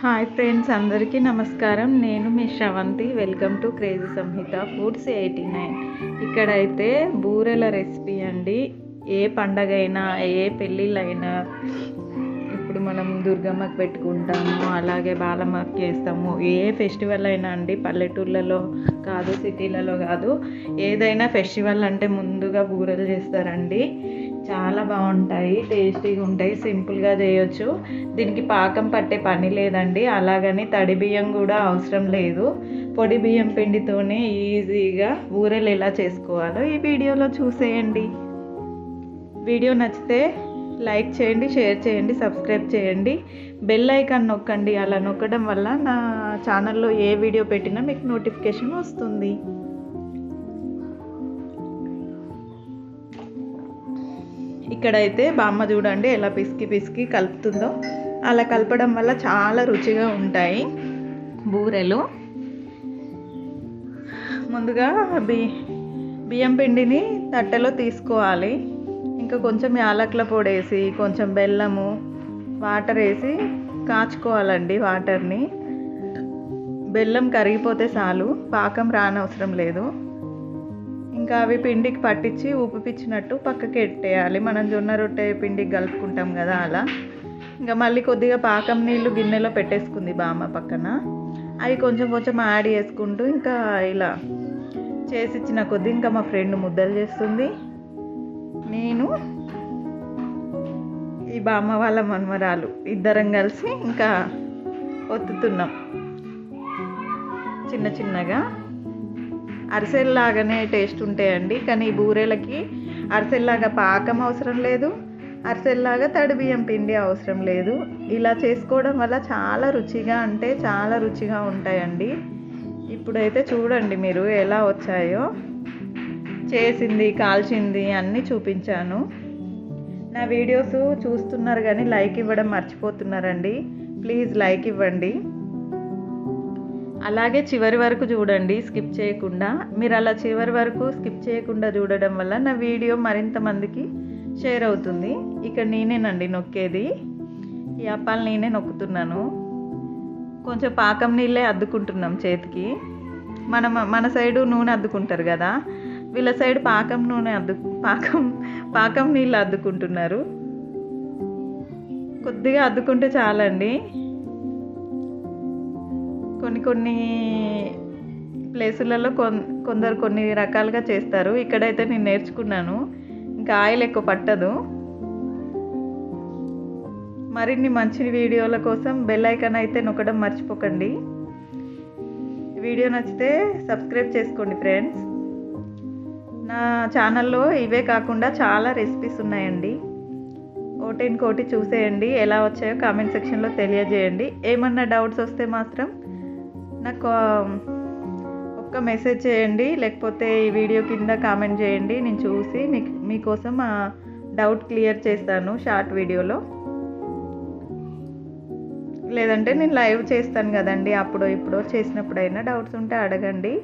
Hi friends అందరికీ నమస్కారం. నేను మీ Sravanthi welcome to crazy Samhita foods eighty nine ఇక్కడైతే బూరెల రెసిపీ అండి. ఏ పండగ అయినా ఏ పెళ్ళిళ్ళైనా ఇప్పుడు మనం దుర్గమ్మకి పెట్టుకుంటాము అలాగే బాలమ్మకి చేస్తాము. ఏ ఫెస్టివల్ అయినా అండి పల్లెటూర్లలో కాదు సిటీలలో కాదు ఏదైనా ఫెస్టివల్ అంటే ముందుగా బూరెలు చేస్తారండి. చాలా బాగుంటాయి టేస్టీగా ఉంటాయి సింపుల్గా చేయొచ్చు. దీనికి పాకం పట్టే పని లేదండి అలాగని తడి బియ్యం కూడా అవసరం లేదు. పొడి బియ్యం పిండితోనే ఈజీగా ఊరలు ఎలా చేసుకోవాలో ఈ వీడియోలో చూసేయండి. వీడియో నచ్చితే లైక్ చేయండి షేర్ చేయండి సబ్స్క్రైబ్ చేయండి. బెల్ ఐకాన్ నొక్కండి అలా నొక్కడం వల్ల నా ఛానల్లో ఏ వీడియో పెట్టినా మీకు నోటిఫికేషన్ వస్తుంది. ఇక్కడైతే బామ్మ చూడండి ఎలా పిసికి పిసికి కలుపుతుందో అలా కలపడం వల్ల చాలా రుచిగా ఉంటాయి. బూరెలు. ముందుగా బి బియ్యం పిండిని తట్టెలో తీసుకోవాలి. ఇంకా కొంచెం యాలకుల పొడి వేసి కొంచెం బెల్లము వాటర్ వేసి కాచుకోవాలండి వాటర్ని. బెల్లం కరిగిపోతే చాలు పాకం రానవసరం లేదు. ఇంకా అవి పిండికి పట్టించి ఉప్పిపించినట్టు పక్కకి పెట్టేయాలి మనం జొన్న రొట్టె పిండికి కలుపుకుంటాం కదా అలా. ఇంకా మళ్ళీ కొద్దిగా పాకం నీళ్ళు గిన్నెలో పెట్టేసుకుంది బామ్మ పక్కన. అవి కొంచెం కొంచెం యాడ్ చేసుకుంటూ ఇంకా ఇలా చేసిచ్చిన కొద్ది ఇంకా మా ఫ్రెండ్ ముద్దలు చేస్తుంది. నేను ఈ బామ్మ వాళ్ళ మన్మరాలు ఇద్దరం కలిసి ఇంకా ఒత్తుతున్నాం. చిన్న చిన్నగా. అరిసెల్లాగానే టేస్ట్ ఉంటాయండి. కానీ ఈ బూరెలకి అరిసెల్లాగా పాకం అవసరం లేదు. అరిసెల్లాగా తడి బియ్యం పిండి అవసరం లేదు. ఇలా చేసుకోవడం వల్ల చాలా రుచిగా అంటే చాలా రుచిగా ఉంటాయండి. ఇప్పుడైతే చూడండి మీరు ఎలా వచ్చాయో. చేసింది కాల్చింది అన్నీ చూపించాను. నా వీడియోస్ చూస్తున్నారు కానీ లైక్ ఇవ్వడం మర్చిపోతున్నారండి. ప్లీజ్ లైక్ ఇవ్వండి. అలాగే చివరి వరకు చూడండి స్కిప్ చేయకుండా. మీరు అలా చివరి వరకు స్కిప్ చేయకుండా చూడడం వల్ల నా వీడియో మరింత మందికి షేర్ అవుతుంది. ఇక్కడ నేనేనండి నొక్కేది. ఈ అప్పాలు నేనే నొక్కుతున్నాను. కొంచెం పాకం నీళ్ళే అద్దుకుంటున్నాం చేతికి. మన మన సైడు నూనె అద్దుకుంటారు కదా వీళ్ళ సైడ్ పాకం నూనె అద్దు పాకం పాకం నీళ్ళు అద్దుకుంటున్నారు. కొద్దిగా అద్దుకుంటే చాలండి. కొన్ని కొన్ని ప్లేసులలో కొన్ కొందరు కొన్ని రకాలుగా చేస్తారు. ఇక్కడైతే నేను నేర్చుకున్నాను. ఇంకా ఆయిల్ ఎక్కువ పట్టదు. మరిన్ని మంచి వీడియోల కోసం బెల్ ఐకాన్ అయితే నొక్కడం మర్చిపోకండి. వీడియో నచ్చితే సబ్స్క్రైబ్ చేసుకోండి ఫ్రెండ్స్ నా ఛానల్లో ఇవే కాకుండా చాలా రెసిపీస్ ఉన్నాయండి. ఓటెన్ కోటి చూసేయండి. ఎలా వచ్చాయో కామెంట్ సెక్షన్లో తెలియజేయండి. ఏమన్నా డౌట్స్ వస్తే మాత్రం నాకు ఒక్క మెసేజ్ చేయండి లేకపోతే ఈ వీడియో కింద కామెంట్ చేయండి నేను చూసి మీకు మీకోసం ఆ డౌట్ క్లియర్ చేస్తాను షార్ట్ వీడియోలో. లేదంటే నేను లైవ్ చేస్తాను కదండి అప్పుడు ఇప్పుడో చేసినప్పుడైనా డౌట్స్ ఉంటే అడగండి.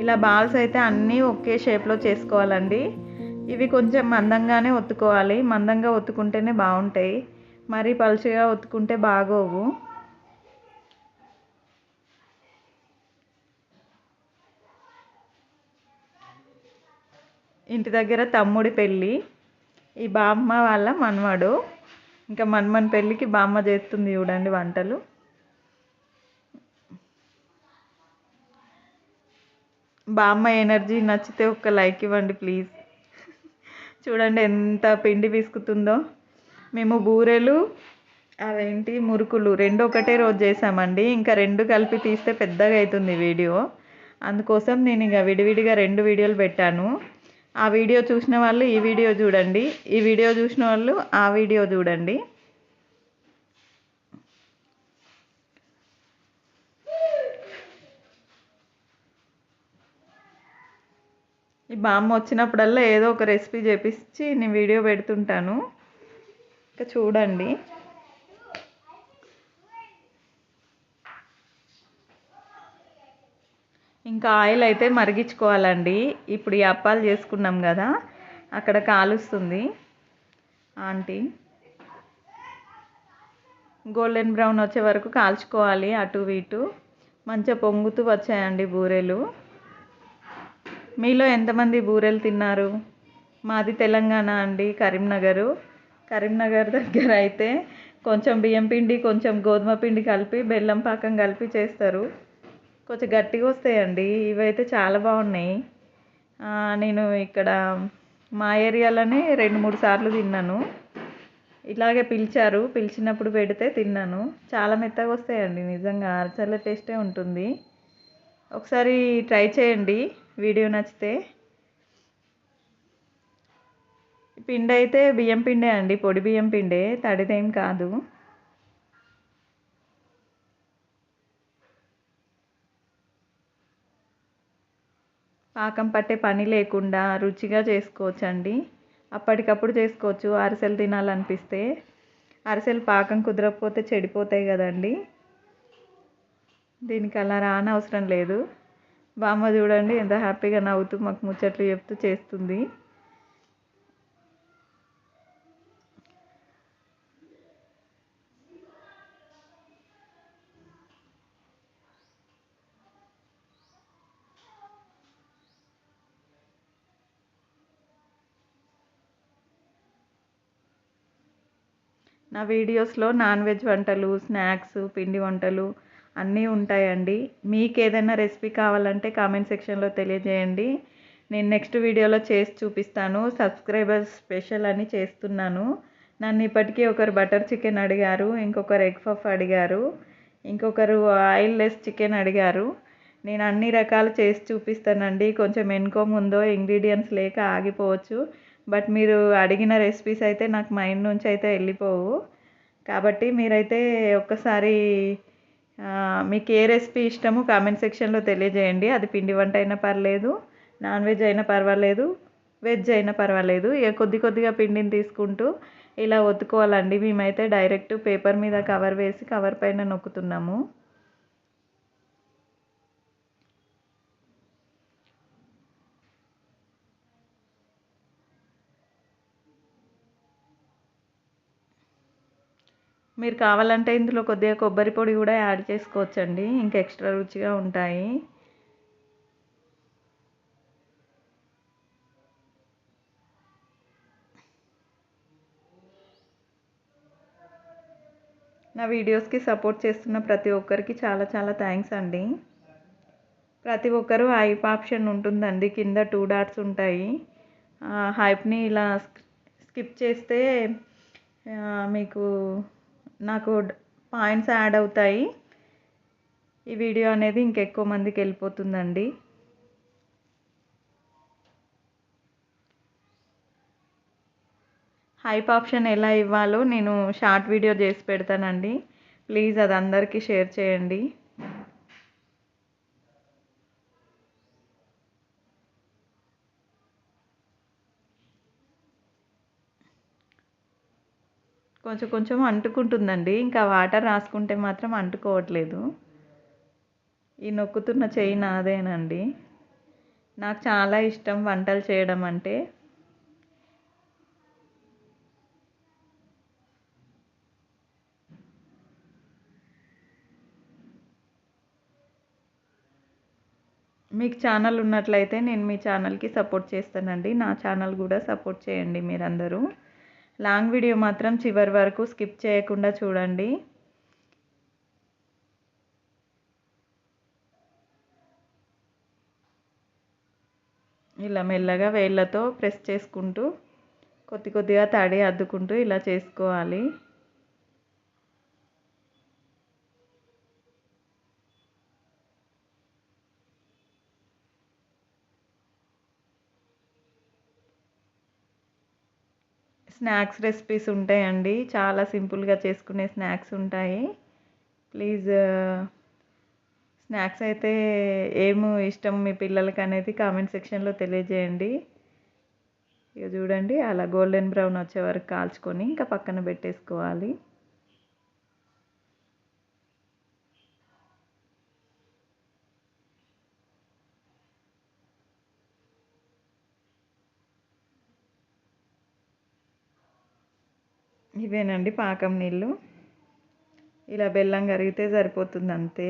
ఇలా బాల్స్ అయితే అన్నీ ఒకే షేప్లో చేసుకోవాలండి. ఇవి కొంచెం మందంగానే ఒత్తుకోవాలి మందంగా ఒత్తుకుంటేనే బాగుంటాయి. మరీ పలుచగా ఒత్తుకుంటే బాగోవు. ఇంటి దగ్గర తమ్ముడి పెళ్ళి. ఈ బామ్మ వాళ్ళ మనవడు. ఇంకా మన్మన్ పెళ్ళికి బామ్మ చేస్తుంది చూడండి వంటలు. బామ్మ ఎనర్జీ నచ్చితే ఒక్క లైక్ ఇవ్వండి ప్లీజ్. చూడండి ఎంత పిండి పిసుకుతుందో. మేము బూరెలు అవేంటి మురుకులు రెండు ఒకటే రోజు చేసామండి. ఇంకా రెండు కలిపి తీస్తే పెద్దగా అవుతుంది వీడియో. అందుకోసం నేను ఇక విడివిడిగా రెండు వీడియోలు పెట్టాను. ఆ వీడియో చూసిన వాళ్ళు ఈ వీడియో చూడండి. ఈ వీడియో చూసిన వాళ్ళు ఆ వీడియో చూడండి. ఈ బామ్మ వచ్చినప్పుడల్లా ఏదో ఒక రెసిపీ చేపించి నేను వీడియో పెడుతుంటాను. ఇంకా చూడండి. ఇంకా ఆయిల్ అయితే మరిగించుకోవాలండి. ఇప్పుడు ఈ అప్పాలు చేసుకున్నాం కదా అక్కడ కాలుస్తుంది. ఆంటీ గోల్డెన్ బ్రౌన్ వచ్చే వరకు కాల్చుకోవాలి అటు ఇటు. మంచిగా పొంగుతూ వచ్చాయండి బూరెలు. మీలో ఎంతమంది బూరెలు తిన్నారు? మాది తెలంగాణ అండి కరీంనగరు. కరీంనగర్ దగ్గర అయితే కొంచెం బియ్యం పిండి కొంచెం గోధుమ పిండి కలిపి బెల్లం పాకం కలిపి చేస్తారు. కొంచెం గట్టిగా వస్తాయండి. ఇవైతే చాలా బాగున్నాయి. నేను ఇక్కడ మా ఏరియాలోనే రెండు మూడు సార్లు తిన్నాను. ఇలాగే పిలిచారు. పిలిచినప్పుడు పెడితే తిన్నాను. చాలా మెత్తగా వస్తాయండి. నిజంగా అరచల టేస్టే ఉంటుంది. ఒకసారి ట్రై చేయండి. వీడియో నచ్చితే. పిండి అయితే బియ్యం పిండే అండి. పొడి బియ్యం పిండే. తడిదేం కాదు. పాకం పట్టే పని లేకుండా రుచిగా చేసుకోవచ్చండి. అప్పటికప్పుడు చేసుకోవచ్చు. అరిసెలు తినాలనిపిస్తే. అరిసెలు పాకం కుదరకపోతే చెడిపోతాయి కదండి. దీనికి అలా రానవసరం లేదు. బామ్మ చూడండి ఎంత హ్యాపీగా నవ్వుతూ మాకు ముచ్చట్లు చెప్తూ చేస్తుంది. నా వీడియోస్లో నాన్ వెజ్ వంటలు స్నాక్స్ పిండి వంటలు అన్నీ ఉంటాయండి. మీకు ఏదైనా రెసిపీ కావాలంటే కామెంట్ సెక్షన్లో తెలియజేయండి. నేను నెక్స్ట్ వీడియోలో చేసి చూపిస్తాను. సబ్స్క్రైబర్స్ స్పెషల్ అని చేస్తున్నాను. నన్ను ఇప్పటికీ ఒకరు బటర్ చికెన్ అడిగారు ఇంకొకరు ఎగ్ పఫ్ అడిగారు ఇంకొకరు ఆయిల్ లెస్ చికెన్ అడిగారు. నేను అన్ని రకాలు చేసి చూపిస్తానండి. కొంచెం ఎన్కో ముందో ఇంగ్రీడియంట్స్ లేక ఆగిపోవచ్చు. బట్ మీరు అడిగిన రెసిపీస్ అయితే నాకు మైండ్ నుంచి అయితే వెళ్ళిపోవు. కాబట్టి మీరైతే ఒక్కసారి మీకు ఏ రెసిపీ ఇష్టమో కామెంట్ సెక్షన్లో తెలియజేయండి. అది పిండి వంట అయినా పర్లేదు నాన్ వెజ్ అయినా పర్వాలేదు వెజ్ అయినా పర్వాలేదు. ఇక కొద్ది కొద్దిగా పిండిని తీసుకుంటూ ఇలా ఒత్తుకోవాలండి. మేమైతే డైరెక్ట్ పేపర్ మీద కవర్ వేసి కవర్ పైన నొక్కుతున్నాము. మీరు కావాలంటే ఇందులో కొద్దిగా కొబ్బరి పొడి కూడా యాడ్ చేసుకోవచ్చండి. ఇంకా ఎక్స్ట్రా రుచిగా ఉంటాయి. నా వీడియోస్కి సపోర్ట్ చేస్తున్న ప్రతి ఒక్కరికి చాలా చాలా థ్యాంక్స్ అండి. ప్రతి ఒక్కరూ హైప్ ఆప్షన్ ఉంటుందండి. కింద టూ డాట్స్ ఉంటాయి. హైప్ని ఇలా స్కిప్ చేస్తే మీకు నాకు పాయింట్స్ యాడ్ అవుతాయి. ఈ వీడియో అనేది ఇంకెక్కువ మందికి వెళ్ళిపోతుందండి. హైప్ ఆప్షన్ ఎలా ఇవ్వాలో నేను షార్ట్ వీడియో చేసి పెడతానండి. ప్లీజ్ అది అందరికీ షేర్ చేయండి. కొంచెం కొంచెం అంటుకుంటుందండి. ఇంకా వాటర్ రాసుకుంటే మాత్రం అంటుకోవట్లేదు. ఈ నొక్కుతున్న చెయ్యి నాదేనండి. నాకు చాలా ఇష్టం వంటలు చేయడం అంటే. మీకు ఛానల్ ఉన్నట్లయితే నేను మీ ఛానల్కి సపోర్ట్ చేస్తానండి. నా ఛానల్ కూడా సపోర్ట్ చేయండి మీరందరూ. లాంగ్ వీడియో మాత్రం చివరి వరకు స్కిప్ చేయకుండా చూడండి. ఇలా మెల్లగా వేళ్ళతో ప్రెస్ చేసుకుంటూ కొద్ది కొద్దిగా తడి అద్దుకుంటూ ఇలా చేసుకోవాలి. స్నాక్స్ రెసిపీస్ ఉంటాయండి. చాలా సింపుల్గా చేసుకునే స్నాక్స్ ఉంటాయి. ప్లీజ్ స్నాక్స్ అయితే ఏమి ఇష్టం మీ పిల్లలకి అనేది కామెంట్ సెక్షన్లో తెలియజేయండి. ఇక చూడండి అలా గోల్డెన్ బ్రౌన్ వచ్చే వరకు కాల్చుకొని ఇంకా పక్కన పెట్టేసుకోవాలి. ఇవేనండి పాకం నీళ్ళు. ఇలా బెల్లం కరిగితే సరిపోతుంది అంతే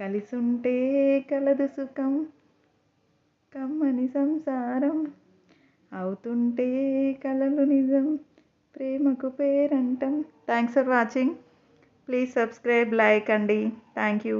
కలిసుంటే కలదు సుఖం కమ్మని సంసారం. అవుతుంటే కలలు నిజం ప్రేమకు పేరంటం. Thanks for watching please subscribe like అండి. Thank you